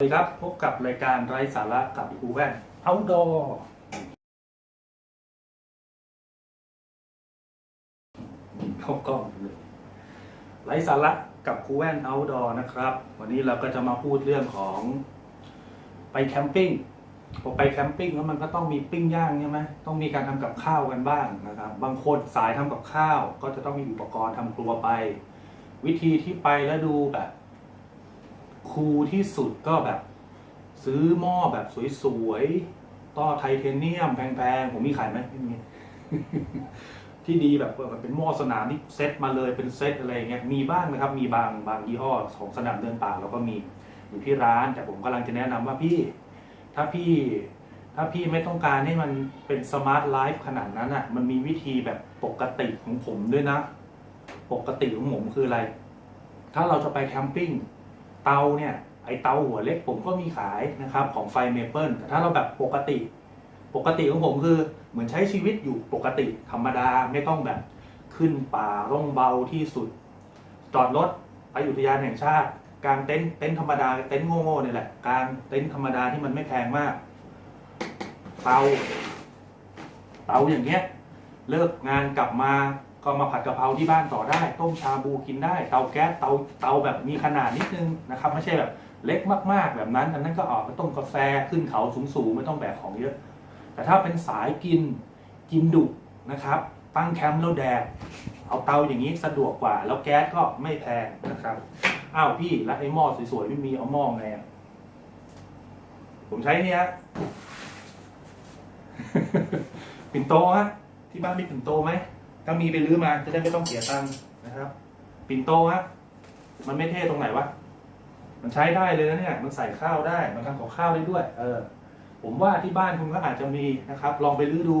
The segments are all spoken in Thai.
สวัสดีครับ พบกับรายการไร้สาระกับครูแว่น Outdoor เข้ากล้องเลยไร้สาระกับครูแว่น Outdoor นะครับ วันนี้เราก็จะมาพูดเรื่องของไปแคมปิ้งพอไปแคมปิ้งแล้วมันก็ต้องมีปิ้งย่างใช่ไหมต้องมีการทำกับข้าวกันบ้างนะครับ บางคนสายทำกับข้าว ก็จะต้องมีอุปกรณ์ทำครัวไป วิธีที่ไปแล้วดูแบบ คูลที่สุดก็แบบ ซื้อหม้อแบบสวยๆต่อไทเทเนียมแพงๆ ผมมีขายไหมไม่มีที่ดีแบบเป็นหม้อสนามที่เซตมาเลยเป็นเซตอะไรเงี้ยมีบ้างนะครับ มีบางบางยี่ห้อของสนามเดินป่าเราก็มีอยู่ที่ร้าน แต่ผมกำลังจะแนะนำว่าพี่ ถ้าพี่ถ้าพี่ไม่ต้องการให้มันเป็นสมาร์ทไลฟ์ขนาดนั้นอะ มันมีวิธีแบบปกติของผมด้วยนะ ปกติของผมคืออะไร ถ้าเราจะไปแคมปิ้ง เตาเนี่ยไอเตาหัวเล็กผมก็มีขายนะครับของไฟเมเปิลแต่ถ้าเราแบบปกติ ปกติของผมคือเหมือนใช้ชีวิตอยู่ปกติธรรมดาไม่ต้องแบบขึ้นป่าร่องเบาที่สุด จอดรถไปอุทยานแห่งชาติกางเต็นท์เต็นท์ธรรมดาเต็นท์โง่ๆเนี่ยแหละกางเต็นท์ธรรมดาที่มันไม่แพงมาก เตา เตาอย่างเงี้ยเลิกงานกลับมา ก็มาผัดกะเพราที่บ้านต่อได้ ต้มชาบูกินได้ เตาแก๊สเตาเตาแบบมีขนาดนิดนึงนะครับไม่ใช่แบบเล็กมากๆแบบนั้น อันนั้นก็ออกไปต้มกาแฟขึ้นเขาสูงๆไม่ต้องแบกของเยอะ แต่ถ้าเป็นสายกินกินดุนะครับ ตั้งแคมป์แล้วแดกเอาเตาอย่างนี้สะดวกกว่า แล้วแก๊สก็ไม่แพงนะครับอ้าวพี่แล้วไอ้หม้อสวยๆไม่มีเอาหม้อไงผมใช้เนี่ยปิ่นโตฮะที่บ้านมีปิ่นโตไหม ถ้ามีไปรื้อมาจะได้ไม่ต้องเสียตังค์นะครับปิ่นโตฮะมันไม่เท่ตรงไหนวะมันใช้ได้เลยนะเนี่ยมันใส่ข้าวได้มันทำกับข้าวได้ด้วย เออ ผมว่าที่บ้านคุณก็อาจจะมีนะครับ ลองไปรื้อดู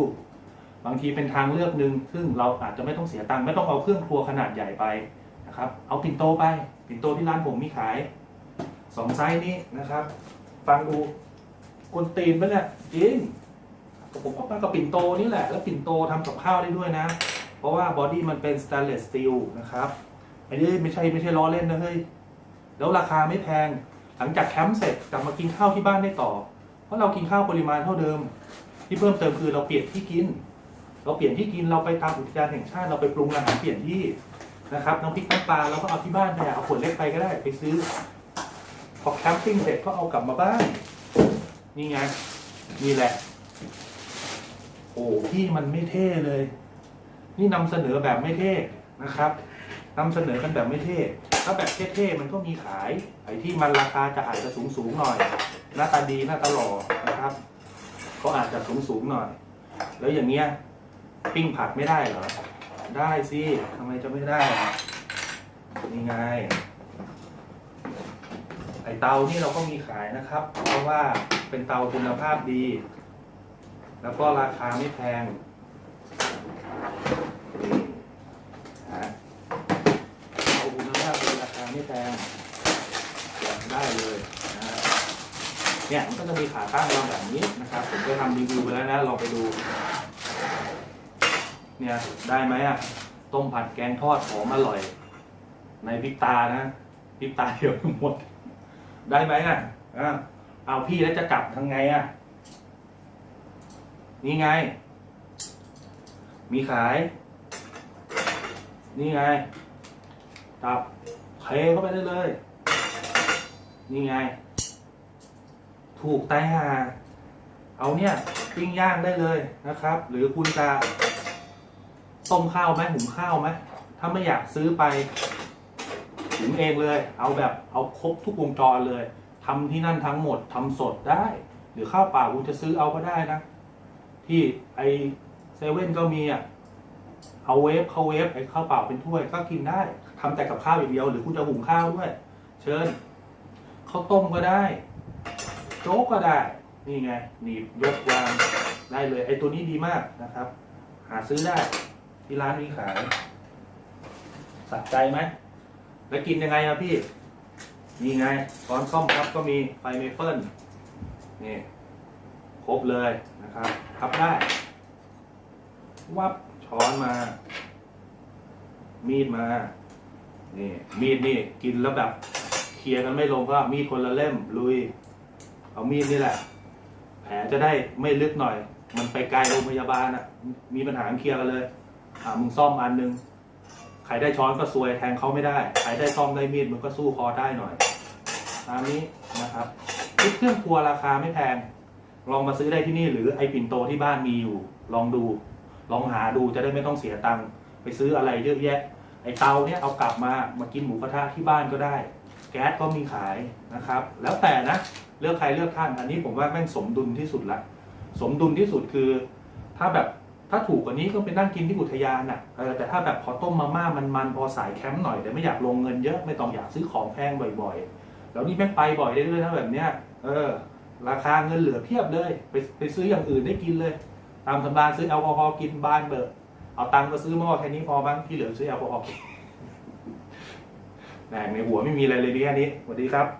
บางทีเป็นทางเลือกหนึ่งซึ่งเราอาจจะไม่ต้องเสียตังค์ไม่ต้องเอาเครื่องครัวขนาดใหญ่ไปนะครับ เอาปิ่นโตไปปิ่นโตที่ร้านผมมีขายสองไซส์นี้นะครับ ฟังดูกวนตีนปะเนี่ยจริงผมก็มากับปิ่นโตนี่แหละ แล้วปิ่นโตทำกับข้าวได้ด้วยนะ เพราะว่าบอดี้มันเป็นสแตนเลสสตีลนะครับไอ้นี่ไม่ใช่ไม่ใช่ล้อเล่นนะเฮ้ยแล้วราคาไม่แพงหลังจากแคมป์เสร็จกลับมากินข้าวที่บ้านได้ต่อ เพราะเรากินข้าวปริมาณเท่าเดิม ที่เพิ่มเติมคือเราเปลี่ยนที่กิน เราเปลี่ยนที่กินเราไปตามอุทยานแห่งชาติเราไปปรุงอาหารเปลี่ยนที่นะครับน้ำพริกน้ำปลาเราก็เอาที่บ้านไปเอาขวดเล็กไปก็ได้ไปซื้อพอแคมปิ้งเสร็จก็เอากลับมาบ้านนี่ไงนี่แหละ โอ้พี่มันไม่เท่เลย นี่นำเสนอแบบไม่เท่นะครับนำเสนอกันแบบไม่เท่ถ้าแบบเท่ๆมันก็มีขายไอ้ที่มันราคาจะอาจจะสูงๆหน่อย หน้าตาดีหน้าตาหล่อนะครับก็อาจจะสูงๆหน่อย แล้วอย่างเงี้ยปิ้งผัดไม่ได้เหรอได้สิทำไมจะไม่ได้นี่ไงไอเตานี่เราก็มีขายนะครับ เพราะว่าเป็นเตาคุณภาพดี แล้วก็ราคาไม่แพงนี่ฮะเตาคุณภาพดีราคาไม่แพงอยากได้เลยนะฮะ เนี่ยมันก็จะมีขาตั้งเราแบบนี้นะครับ ผมก็ทำรีวิวไปแล้วนะลองไปดู เนี่ยได้ไหมอะต้มผัดแกงทอดหอมอร่อย ในพริบตานะพริบตาเดียวหมด ได้ไหมอะอะเอาพี่แล้วจะกลับทางไงอะนี่ไง มีขาย นี่ไงตับเทเข้าไปได้เลย นี่ไง ถูกแต่เอาเนี่ยปิ้งย่างได้เลยนะครับ หรือคุณจะต้มข้าวไหมหุงข้าวไหมถ้าไม่อยากซื้อไปหุงเองเลย เอาแบบเอาครบทุกวงจรเลยทำที่นั่นทั้งหมดทำสดได้ หรือข้าวเปล่าคุณจะซื้อเอาก็ได้นะ ที่ไอเซเว่นก็มีอะเอาเวฟเข้าเวฟไอข้าวเปล่าเป็นถ้วยก็กินได้ทำแต่กับข้าวอย่างเดียว หรือคุณจะหุงข้าวด้วย เชิญข้าวต้มก็ได้ จ๊กก็ได้ นี่ไงหนีบยกวางได้เลย ไอ้ตัวนี้ดีมากนะครับ หาซื้อได้ที่ร้านมีขายสะใจไหม แล้วกินยังไงอะพี่ นี่ไงช้อนส้อมครับก็มีไฟเมเปิลนี่ครบเลยนะครับพับได้ วับช้อนมา มีดมา นี่ มีดนี่ กินแล้วแบบเคลียร์กันไม่ลงก็มีดคนละเล่มลุย เอามีดนี่แหละ แผลจะได้ไม่ลึกหน่อย มันไปไกลโรงพยาบาลอะ มีปัญหาเคลียร์กันเลย อ่ามึงซ่อมอันนึงใครได้ช้อนก็ซวยแทงเขาไม่ได้ใครได้ซ่อมได้มีดมันก็สู้คอได้หน่อยตามนี้นะครับชุดเครื่องครัวราคาไม่แพง ลองมาซื้อได้ที่นี่หรือไอปิ่นโตที่บ้านมีอยู่ ลองดู ลองหาดูจะได้ไม่ต้องเสียตังค์ไปซื้ออะไรเยอะแยะ ไอเตาเนี่ยเอากลับมามากินหมูกระทะที่บ้านก็ได้ แก๊สก็มีขายนะครับ แล้วแต่นะ เลือกใครเลือกท่านอันนี้ผมว่าแม่งสมดุลที่สุดละ สมดุลที่สุดคือ ถ้าแบบถ้าถูกกว่านี้ก็ไปนั่งกินที่อุทยานอะเออแต่ถ้าแบบพอต้มมาม่ามันๆพอสายแคมป์หน่อยแต่ไม่อยากลงเงินเยอะไม่ต้องอยากซื้อของแพงบ่อยๆ แล้วนี่แม่งไปบ่อยได้ด้วยนะแบบเนี้ยเออ ราคาเงินเหลือเพียบเลย ไปไปซื้ออย่างอื่นได้กินเลย ตามสำราญซื้อแอลกอฮอล์กินบ้านเบิร์เอาตังค์ก็ซื้อหม้อแค่นี้พอบ้างที่เหลือซื้อแอลกอฮอล์กินแหมในหัวไม่มีอะไรเลยดีแค่นี้สวัสดีครับ